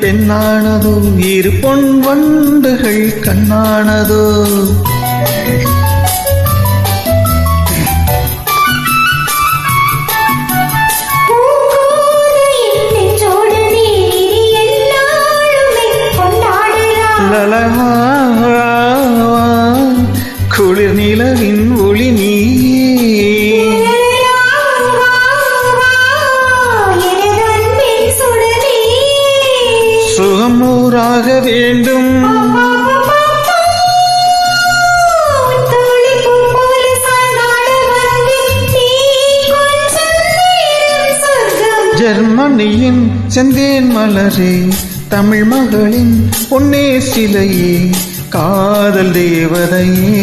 பெண்ணானதோ இரு பொன் வண்டுகள் கண்ணானதோ. குளிர் நிலவின் ஒளி நீ சுகம் வேண்டும். ஜெர்மனியின் செந்தேன் மலரே தமிழ் மகளின் பொன்னே சிலையே காதல் தேவதையே.